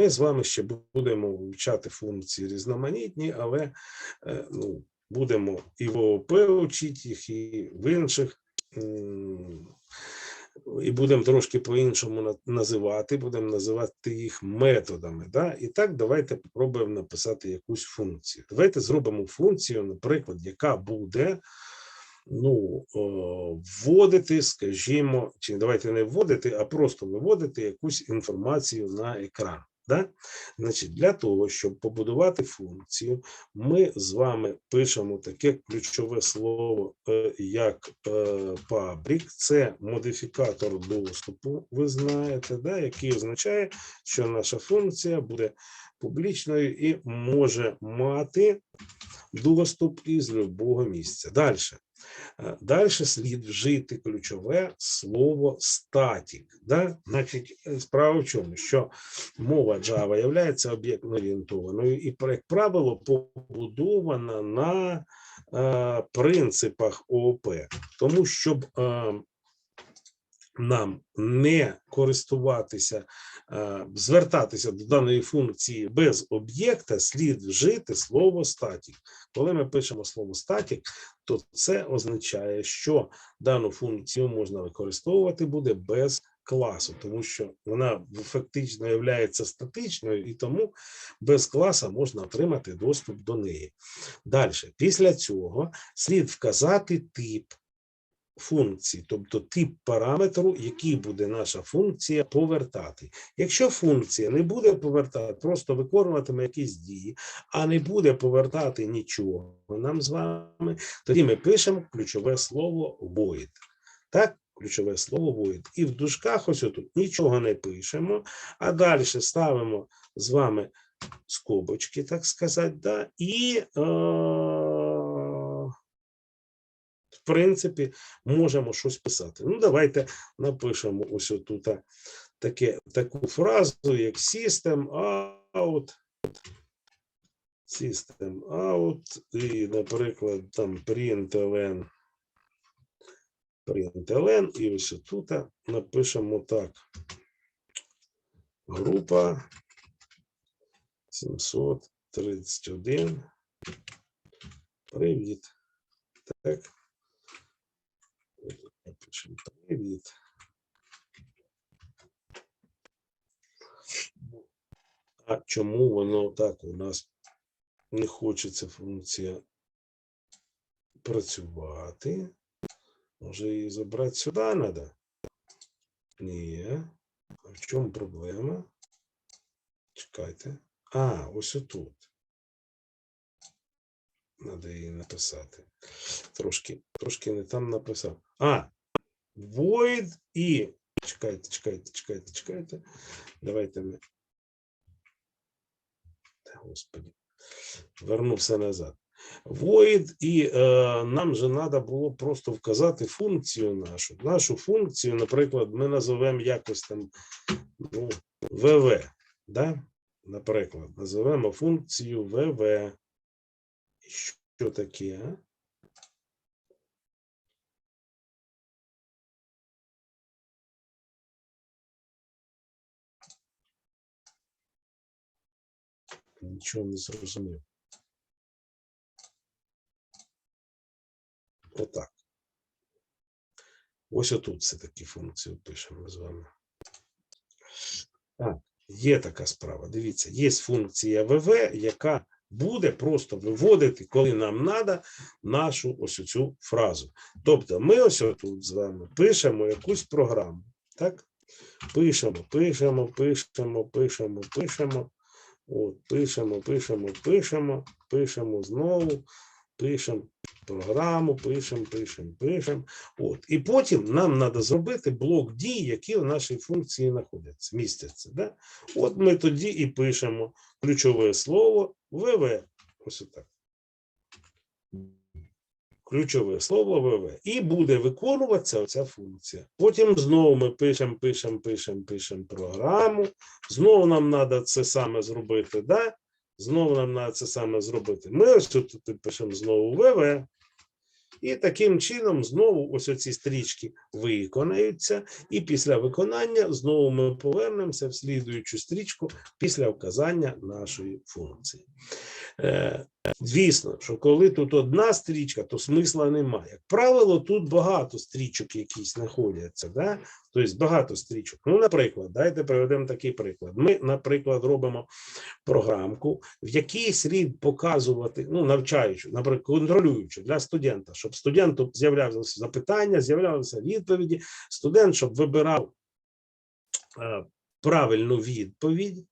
Ми з вами ще будемо вивчати функції різноманітні, але е, ну, будемо і в ООП вчити їх, і в інших. І будемо трошки по-іншому називати, будемо називати їх методами. Да? І так, давайте спробуємо написати якусь функцію. Давайте зробимо функцію, наприклад, яка буде ну, вводити, скажімо, чи давайте не вводити, а просто виводити якусь інформацію на екран. Да? Значить, для того, щоб побудувати функцію, ми з вами пишемо таке ключове слово, е, як е, public. Це модифікатор доступу, ви знаєте, да? який означає, що наша функція буде публічною і може мати доступ із любого місця. Далі. Далі слід вжити ключове слово статік. Да? Значить, е, справа в чому, що мова Java є об'єктно орієнтованою і, як правило, побудована на е, принципах ООП. Тому щоб е, нам не користуватися, е, звертатися до даної функції без об'єкта, слід вжити слово статік. Коли ми пишемо слово статік, то це означає, що дану функцію можна використовувати буде без класу, тому що вона фактично є статичною, і тому без класа можна отримати доступ до неї. Далі, після цього слід вказати тип функції, тобто тип параметру, який буде наша функція повертати. Якщо функція не буде повертати, просто виконуватиме якісь дії, а не буде повертати нічого нам з вами, тоді ми пишемо ключове слово void. Так, ключове слово void. І в дужках ось отут нічого не пишемо, а далі ставимо з вами скобочки, так сказати, да, і. Е- принципі, можемо щось писати. Ну, давайте напишемо ось тут таке, таку фразу, як system out, system out, і, наприклад, там println, println, і ось тут напишемо так. Група 731. Привіт. Так. Напишемо привіт. А чому воно так у нас не хоче ця функція працювати? Може її забрати сюди треба? Ні. А в чому проблема? Чекайте. А, ось отут. Надо її написати. Трошки, трошки не там написав. А, void і. Чекайте, чекайте, чекайте, чекайте. Давайте ми. Господи. Вернувся назад. Void, і е, нам же треба було просто вказати функцію нашу. Нашу функцію, наприклад, ми називаємо якось там ну, VV. Да? Наприклад, називаємо функцію VV. Що таке? Нічого не зрозумів. Отак. Ось отут все такі функції пишемо з вами. Так, є така справа. Дивіться, є функція ВВ, яка буде просто виводити, коли нам треба, нашу ось цю фразу. Тобто, ми ось тут з вами пишемо якусь програму. Так? Пишемо, пишемо, пишемо, пишемо, пишемо. От, пишемо, пишемо, пишемо, пишемо знову, пишемо програму, пишемо, пишемо, пишемо. От. І потім нам треба зробити блок дій, які в нашій функції знаходяться, містяться. Да? От ми тоді і пишемо ключове слово ВВ. Ось так. Ключове слово ВВ. І буде виконуватися оця функція. Потім знову ми пишемо, пишемо, пишемо, пишемо програму. Знову нам треба це саме зробити. Да? Знову нам треба це саме зробити. Ми ось тут пишемо знову ВВ. І таким чином знову ось оці стрічки виконаються, і після виконання знову ми повернемося в слідуючу стрічку після вказання нашої функції. Звісно, що коли тут одна стрічка, то смисла немає. Як правило, тут багато стрічок якісь знаходяться. Да? Тобто багато стрічок. Ну, наприклад, дайте приведемо такий приклад. Ми, наприклад, робимо програмку, в якій слід показувати, ну, навчаючи, наприклад, контролюючи для студента, щоб студенту з'являлися запитання, з'являлися відповіді, студент, щоб вибирав е, правильну відповідь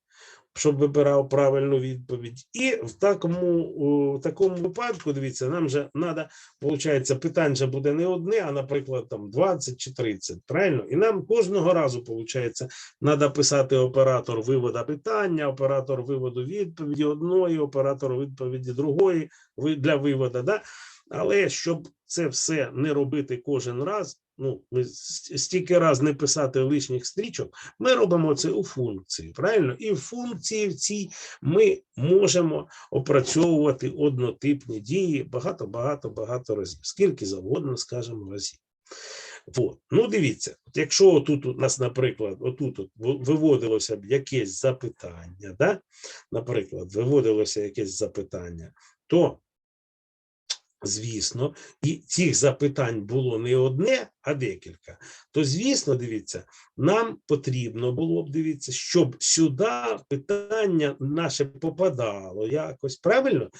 щоб вибирав правильну відповідь. І в такому в такому випадку, дивіться, нам же треба, виходить, питань же буде не одне, а, наприклад, там 20 чи 30, правильно? І нам кожного разу, виходить, треба писати оператор виводу питання, оператор виводу відповіді одної, оператор відповіді другої для виводу. Да? Але щоб це все не робити кожен раз, ну ми стільки раз не писати лишніх стрічок, ми робимо це у функції, правильно? І в функції в цій ми можемо опрацьовувати однотипні дії багато, багато, багато разів, скільки завгодно, скажемо, разів. От. Ну, дивіться, от якщо тут у нас, наприклад, отут от виводилося б якесь запитання, да? наприклад, виводилося якесь запитання, то звісно, і цих запитань було не одне, а декілька. То, звісно, дивіться, нам потрібно було б дивіться, щоб сюди питання наше попадало якось правильно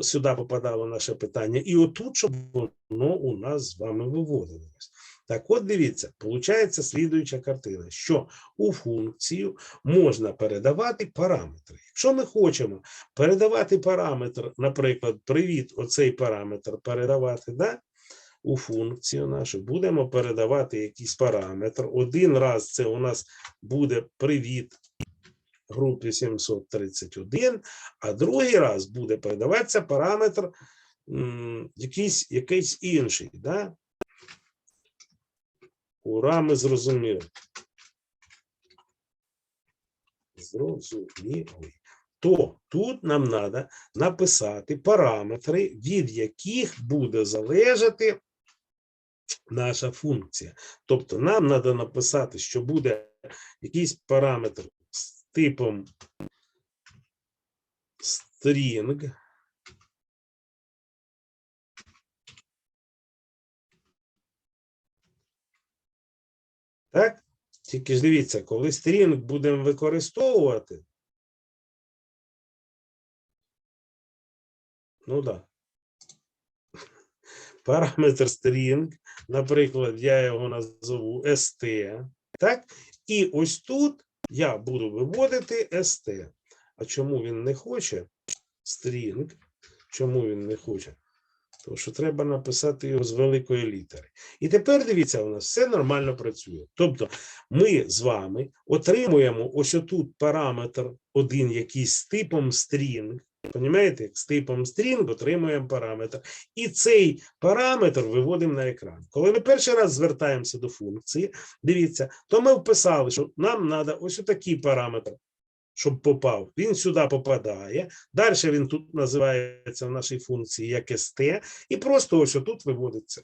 сюди попадало наше питання, і отут, щоб воно у нас з вами виводилось. Так, от дивіться, виходить слідуюча картина, що у функцію можна передавати параметри. Якщо ми хочемо передавати параметр, наприклад, привіт, оцей параметр передавати, да? у функцію нашу будемо передавати якийсь параметр. Один раз це у нас буде привіт групі 731, а другий раз буде передаватися параметр якийсь, якийсь інший. Да? Ура, ми зрозуміли. Зрозуміли. То тут нам треба написати параметри, від яких буде залежати наша функція. Тобто нам треба написати, що буде якийсь параметр з типом string, Так? Тільки ж дивіться, коли стрінг будемо використовувати. Ну так. Да. Параметр string, наприклад, я його назову st. Так? І ось тут я буду виводити st. А чому він не хоче? String. Чому він не хоче? Тому що треба написати його з великої літери. І тепер дивіться, у нас все нормально працює. Тобто ми з вами отримуємо ось отут параметр один якийсь з типом string. Понімаєте, з типом string отримуємо параметр. І цей параметр виводимо на екран. Коли ми перший раз звертаємося до функції, дивіться, то ми вписали, що нам треба ось отакий параметр, щоб попав. Він сюди попадає. Далі він тут називається в нашій функції як st, і просто ось отут виводиться.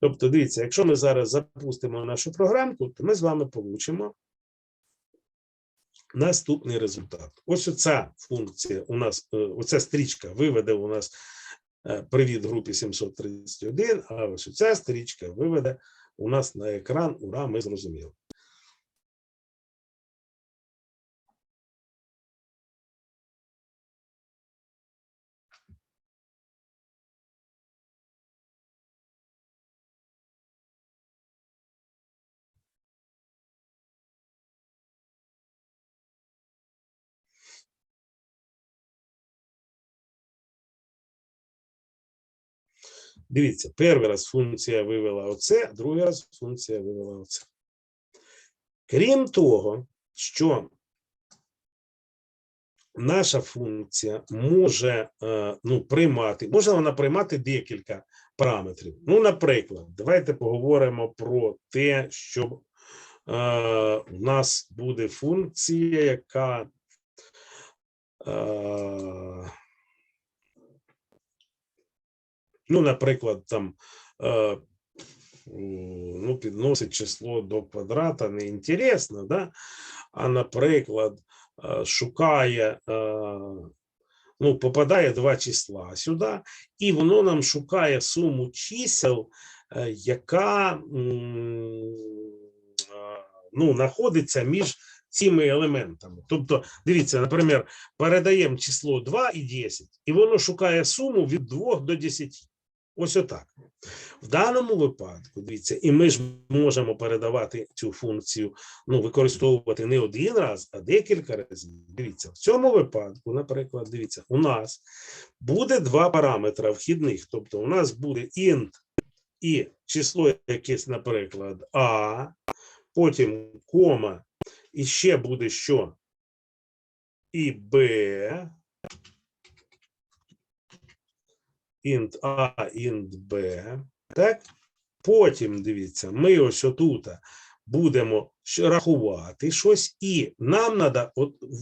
Тобто, дивіться, якщо ми зараз запустимо нашу програмку, то ми з вами получимо наступний результат. Ось оця функція у нас, е, оця стрічка виведе у нас е, привіт групі 731, а ось оця стрічка виведе у нас на екран. Ура, ми зрозуміли. Дивіться, перший раз функція вивела оце, другий раз функція вивела оце. Крім того, що наша функція може е, ну, приймати, може вона приймати декілька параметрів. Ну, наприклад, давайте поговоримо про те, що е, в нас буде функція, яка Ну, наприклад, там е, ну, підносить число до квадрата неінтересно, да? а, наприклад, е, шукає, е, ну, попадає два числа сюди, і воно нам шукає суму чисел, яка ну, знаходиться між цими елементами. Тобто, дивіться, наприклад, передаємо число 2 і 10, і воно шукає суму від 2 до 10. Ось отак. В даному випадку, дивіться, і ми ж можемо передавати цю функцію, ну, використовувати не один раз, а декілька разів. Дивіться, в цьому випадку, наприклад, дивіться, у нас буде два параметри вхідних. Тобто, у нас буде int і число якесь, наприклад, а, потім кома, і ще буде що? І b, int a, int b, так? Потім, дивіться, ми ось отут будемо рахувати щось, і нам треба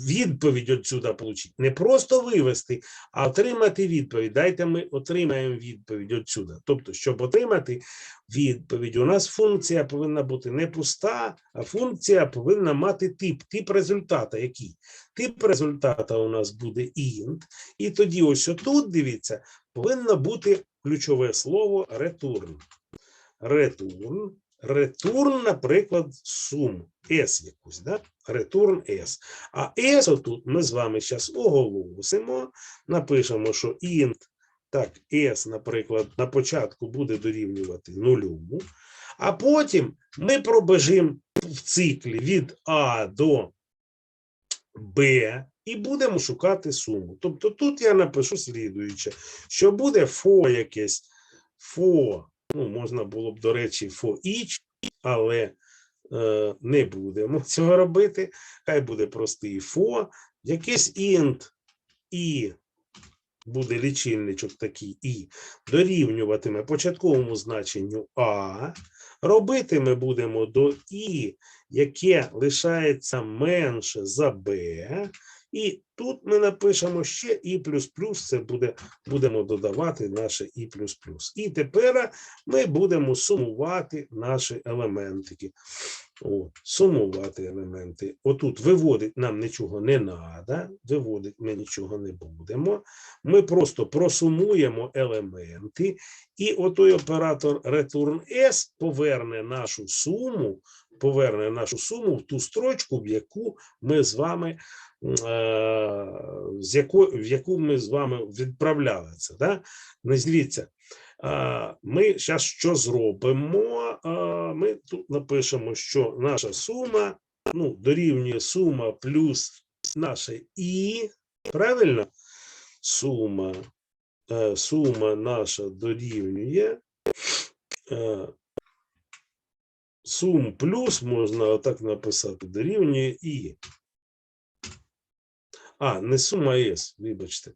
відповідь отсюда отримати. Не просто вивести, а отримати відповідь. Дайте ми отримаємо відповідь отсюда. Тобто, щоб отримати відповідь, у нас функція повинна бути не пуста, а функція повинна мати тип, тип результата. Який? Тип результата у нас буде int, і тоді ось отут, дивіться, повинно бути ключове слово return. Return. Return, наприклад, суму S якусь, да? Return S. А S отут ми з вами зараз оголосимо, напишемо, що int, так, S, наприклад, на початку буде дорівнювати нулю, а потім ми пробежимо в циклі від А до Б і будемо шукати суму. Тобто тут я напишу слідуюче, що буде фо якесь, фо, ну, можна було б, до речі, for each, але е, не будемо цього робити. Хай буде простий фо, якийсь int і буде лічильничок такий і дорівнюватиме початковому значенню А. Робити ми будемо до І, яке лишається менше за Б. І тут ми напишемо ще І плюс плюс. це буде, будемо додавати наше І плюс плюс. І тепер ми будемо сумувати наші елементики. О, сумувати елементи. Отут виводить нам нічого не треба, виводить ми нічого не будемо. Ми просто просумуємо елементи, і отой оператор return S поверне нашу суму, поверне нашу суму в ту строчку, в яку ми з вами е, з яку, в яку ми з вами відправляли це. Да? Ну, Дивіться, Ми зараз що зробимо? Ми тут напишемо, що наша сума ну, дорівнює сума плюс наше і. Правильно? Сума, е, сума наша дорівнює. е, Сум плюс можна отак написати, дорівнює і. А, не сума S, вибачте.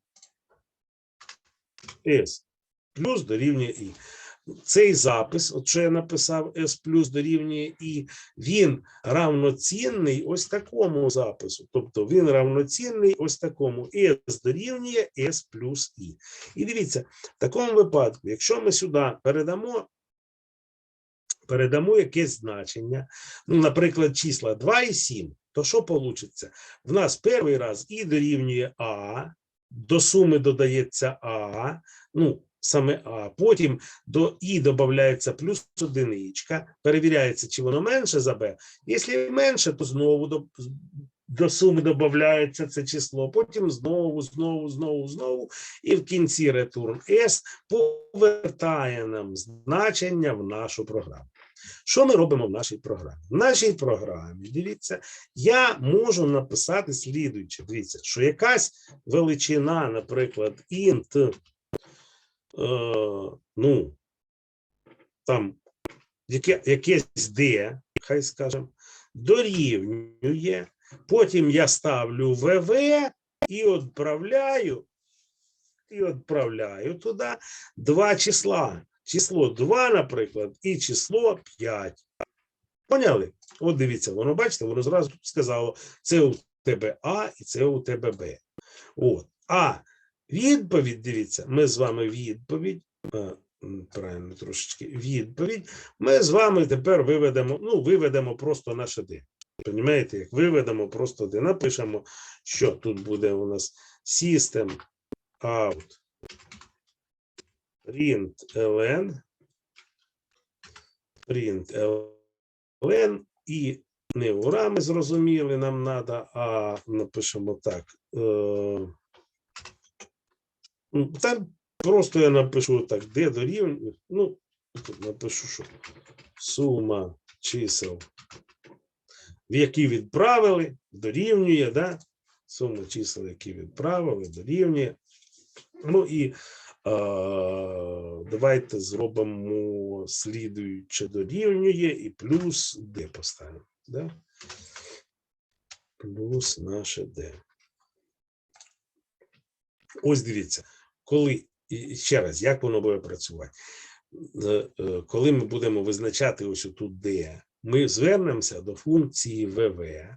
S плюс дорівнює І. Цей запис, от що я написав S плюс дорівнює І, він равноцінний ось такому запису. Тобто він равноцінний ось такому S дорівнює S плюс І. І дивіться, в такому випадку, якщо ми сюди передамо, передамо якесь значення, ну, наприклад, числа 2 і 7, то що вийде? В нас перший раз І дорівнює А, до суми додається А, ну, саме А. Потім до І додається плюс одиничка, перевіряється, чи воно менше за Б. Якщо менше, то знову до, до суми додається це число. Потім знову, знову, знову, знову. І в кінці return S повертає нам значення в нашу програму. Що ми робимо в нашій програмі? В нашій програмі, дивіться, я можу написати слідуюче. Дивіться, що якась величина, наприклад, int, ну, там, яке, якесь d, хай скажемо, дорівнює. Потім я ставлю ВВ і відправляю, і відправляю туди два числа. Число 2, наприклад, і число 5. Поняли? От дивіться, воно бачите, воно зразу сказало, це у тебе А і це у тебе Б. От. А відповідь, дивіться, ми з вами відповідь е, правильно трошечки відповідь. Ми з вами тепер виведемо, ну, виведемо просто наше D. Понімаєте, як виведемо просто D. Напишемо, що тут буде у нас system out print ln print і не ура, ми зрозуміли, нам треба, а напишемо так. Е, там просто я напишу так, де дорівнює. Ну, тут напишу, що сума чисел, які відправили, дорівнює, да? Сума чисел, які відправили, дорівнює. Ну і е, давайте зробимо слідуюче дорівнює і плюс d поставимо. Да? Плюс наше d. Ось дивіться, коли ще раз, як воно буде працювати? Е, е, Коли ми будемо визначати ось тут d, ми звернемося до функції VV.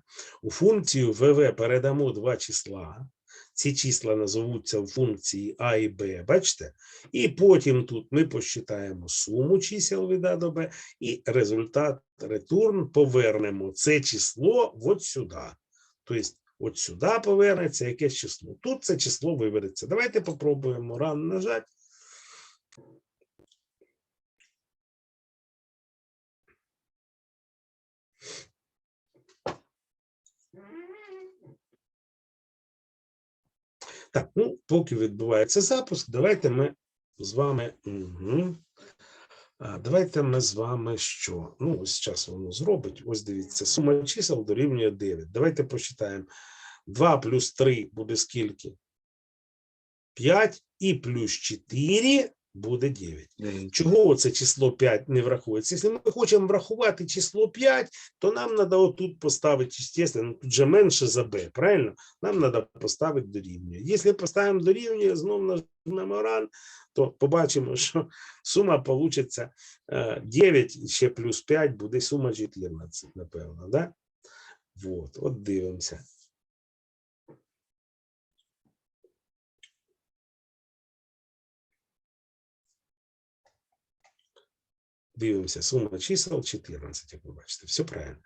У функцію VV передамо два числа. Ці числа назовуться в функції А і Б, бачите? І потім тут ми посчитаємо суму чисел від А до Б, і результат return повернемо це число от сюди. Тобто, от сюди повернеться якесь число. Тут це число вибереться. Давайте попробуємо ран нажати. Так, ну, поки відбувається запуск, давайте ми з вами. Угу. Давайте ми з вами що? Ну, ось зараз воно зробить. Ось дивіться, сума чисел дорівнює 9. Давайте посчитаємо. 2 плюс 3 буде скільки? 5 і плюс 4 буде 9. Чого це число 5 не враховується? Якщо ми хочемо врахувати число 5, то нам треба отут поставити, естественно, тут же менше за b, правильно? Нам треба поставити дорівнює. Якщо поставимо дорівнює, знову нажмемо ран, то побачимо, що сума получиться 9 ще плюс 5 буде сума 14, напевно, да? Вот, от дивимося. Дивимося, сума чисел 14, як ви бачите, все правильно.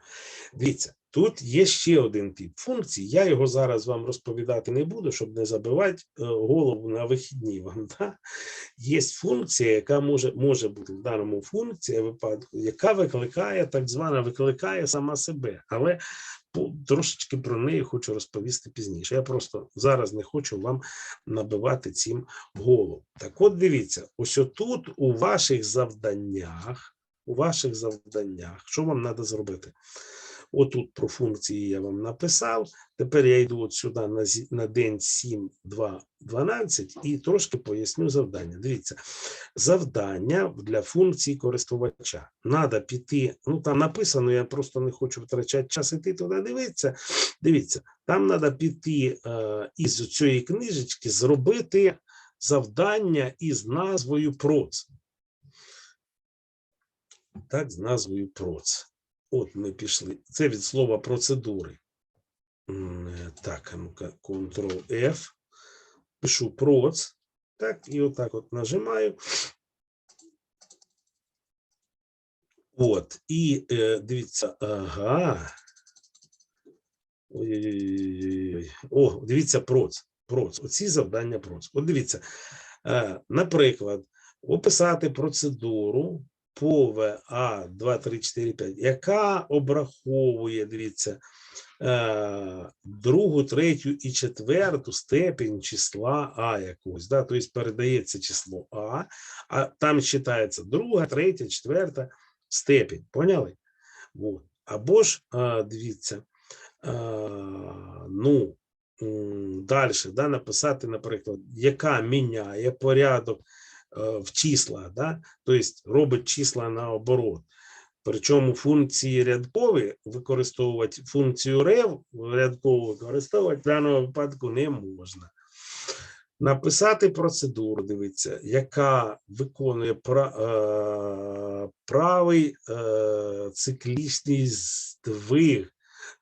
Дивіться, тут є ще один тип функцій. Я його зараз вам розповідати не буду, щоб не забивати е, голову на вихідні вам. Да? Є функція, яка може може бути в даному функції випадку, яка викликає, так звана викликає сама себе. Але трошечки про неї хочу розповісти пізніше. Я просто зараз не хочу вам набивати цим голову. Так от дивіться, ось отут у ваших завданнях, у ваших завданнях, що вам треба зробити? Отут про функції я вам написав. Тепер я йду от сюди на, на день 7, 2, 12 і трошки поясню завдання. Дивіться, завдання для функції користувача. Надо піти, ну там написано, я просто не хочу втрачати час іти туди дивитися. Дивіться, там треба піти е, із цієї книжечки, зробити завдання із назвою проц. Так, з назвою проц. От ми пішли. Це від слова процедури. Е, Так, ну-ка, Ctrl-F. Пишу проц. Так, і отак от нажимаю. От, і е, дивіться, ага. Ой-ой-ой. О, дивіться, проц. Проц. Оці завдання проц. От дивіться, е, наприклад, описати процедуру по ВА 2, 3, 4, 5, яка обраховує, дивіться, е, другу, третю і четверту степень числа А якогось. Да? Тобто передається число А, а там читається друга, третя, четверта степень. Поняли? Вот. Або ж, е, дивіться, е, ну, далі да, написати, наприклад, яка міняє порядок в числа, да? тобто робить числа наоборот. Причому функції рядкові використовувати функцію рев рядкову використовувати в даному випадку не можна. Написати процедуру, дивіться, яка виконує е, правий е, циклічний здвиг.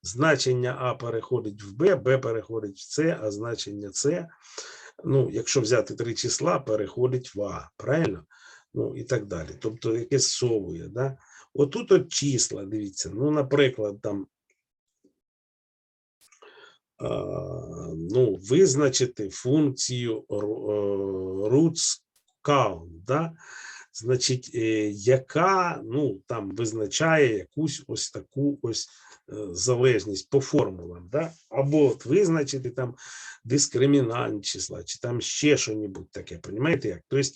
Значення А переходить в Б, Б переходить в С, а значення С ну, якщо взяти три числа, переходить в А, правильно? Ну і так далі. Тобто, яке совує, да? Отут от числа, дивіться, ну, наприклад, там. Ну, визначити функцію е, roots count, да? Значить, е, яка ну, там визначає якусь ось таку ось е, залежність по формулам, да? або от визначити там дискримінант числа, чи там ще що таке, розумієте як? Тобто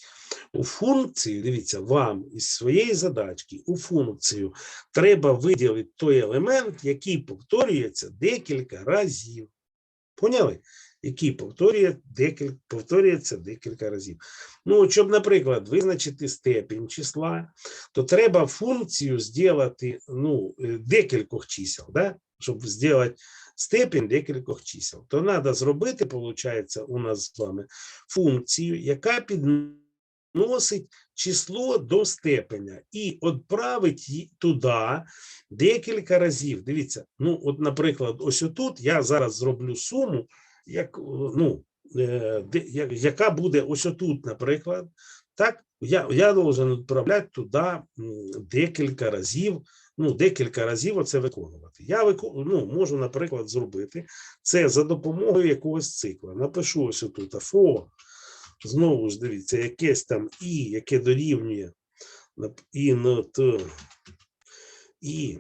у функції, дивіться, вам із своєї задачки у функцію треба виділити той елемент, який повторюється декілька разів. Поняли? Який повторює декілька, повторюється декілька разів. Ну, щоб, наприклад, визначити степінь числа, то треба функцію зробити ну, е, декількох чисел, да? щоб зробити степінь декількох чисел. То треба зробити, виходить, у нас з вами функцію, яка підносить число до степеня і відправить туди декілька разів. Дивіться, ну, от, наприклад, ось отут я зараз зроблю суму, як, е, ну, е, де- яка буде ось отут, наприклад, так, я, я должен відправляти туди декілька разів, ну, декілька разів оце виконувати. Я вику, ну, можу, наприклад, зробити це за допомогою якогось цикла. Напишу ось отут фо, знову ж дивіться, якесь там і, яке дорівнює і на т, і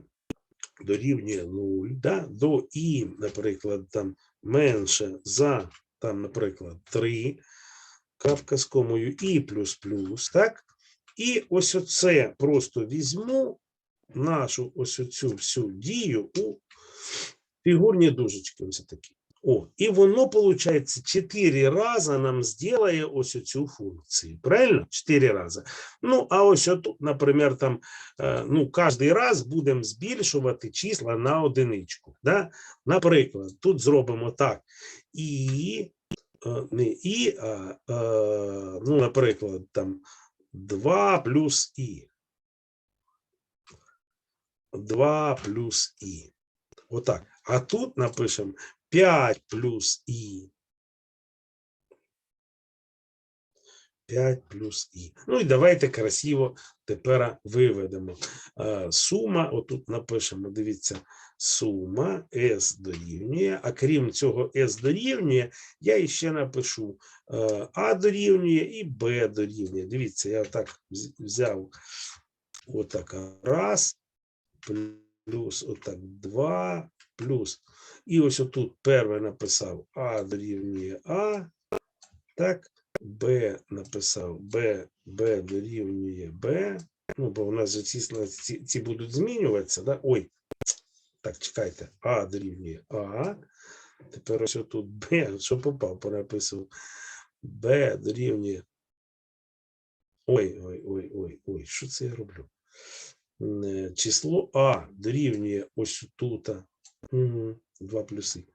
дорівнює 0, да? до і, наприклад, там менше за, там, наприклад, 3, крапка з комою і плюс плюс, так? І ось оце просто візьму нашу ось оцю всю дію у фігурні дужечки, ось такі. О, і воно, виходить, 4 рази нам зробить ось оцю функцію. Правильно? 4 рази. Ну, а ось отут, наприклад, там, е, ну, кожен раз будемо збільшувати числа на одиничку. Да? Наприклад, тут зробимо так. І, е, не і, а, е, ну, наприклад, там 2 плюс і. 2 плюс і. Отак. А тут напишемо 5 плюс і. 5 плюс і. Ну і давайте красиво тепер виведемо. Е, Сума, отут напишемо, дивіться, сума S дорівнює, а крім цього S дорівнює, я іще напишу е, А дорівнює і Б дорівнює. Дивіться, я так взяв отак раз, плюс отак два, плюс. І ось отут перше написав А дорівнює А, так, Б написав Б, Б дорівнює Б. Ну, бо у нас же числа ці, ці будуть змінюватися, да? Ой, так, чекайте, А дорівнює А. Тепер ось тут Б, що попав, понаписав. Б дорівнює. Ой, ой, ой, ой, ой, що це я роблю? Е, Число А дорівнює ось тут. Два плюси.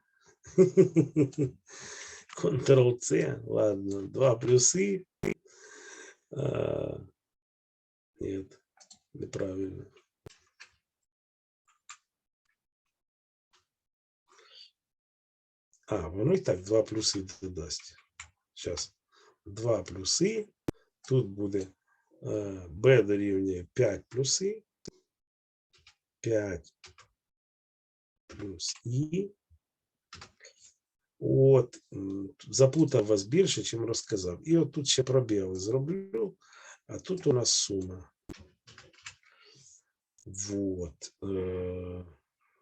Ctrl-C, ладно, два плюси. А, нет, неправильно. А, воно і так два плюси додасть. Зараз. Два плюси. Тут буде е, b дорівнює 5 плюси. 5 плюс і. От, м, запутав вас більше, чим розказав. І от тут ще пробіли зроблю, а тут у нас сума. Вот. Е,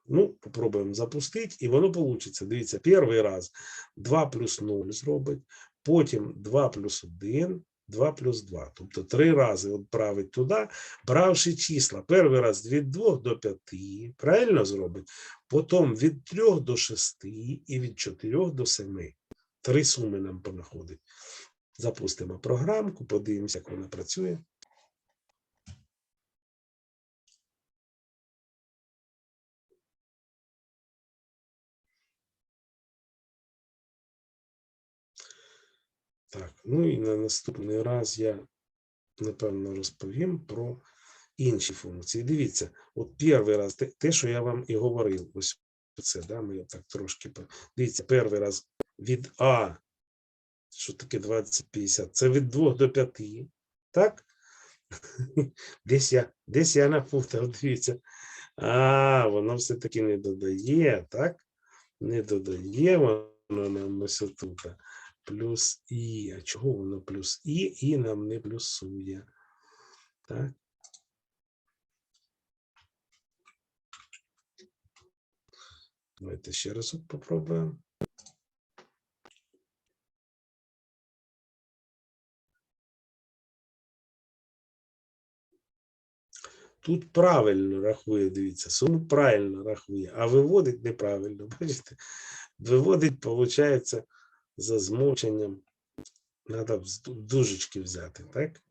Ну, попробуємо запустити, і воно вийде. Дивіться, перший раз 2 плюс 0 зробить, потім 2 плюс 1, 2 плюс 2. Тобто три рази відправить туди, бравши числа. Перший раз від 2 до 5, правильно зробить? Потім від 3 до 6 і від 4 до 7. Три суми нам понаходить. Запустимо програмку, подивимося, як вона працює. Так, ну і на наступний раз я напевно розповім про інші функції. Дивіться, от перший раз, те, що я вам і говорив, ось це, да, ми так трошки. Дивіться, перший раз від А Що таке 20, 50? Це від 2 до 5, так? Десь я, десь я напутав, дивіться. А, воно все-таки не додає, так? Не додає воно нам ось тут. Плюс І. А чого воно плюс І? І нам не плюсує. Так? Давайте ще разок попробуємо. Тут правильно рахує, дивіться, суму правильно рахує, а виводить неправильно. Бачите? Виводить, виходить, за змовченням. Треба дужечки взяти, так?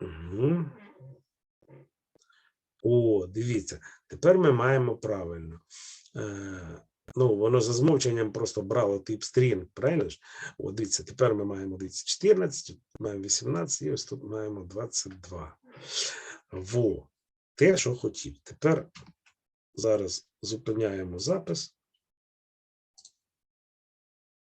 Угу. О, дивіться, тепер ми маємо правильно. Е, ну, воно за змовченням просто брало тип стрінг, правильно ж? О, дивіться, тепер ми маємо дивіться, 14, маємо 18, і ось тут маємо 22. Во, те, що хотів. Тепер зараз зупиняємо запис.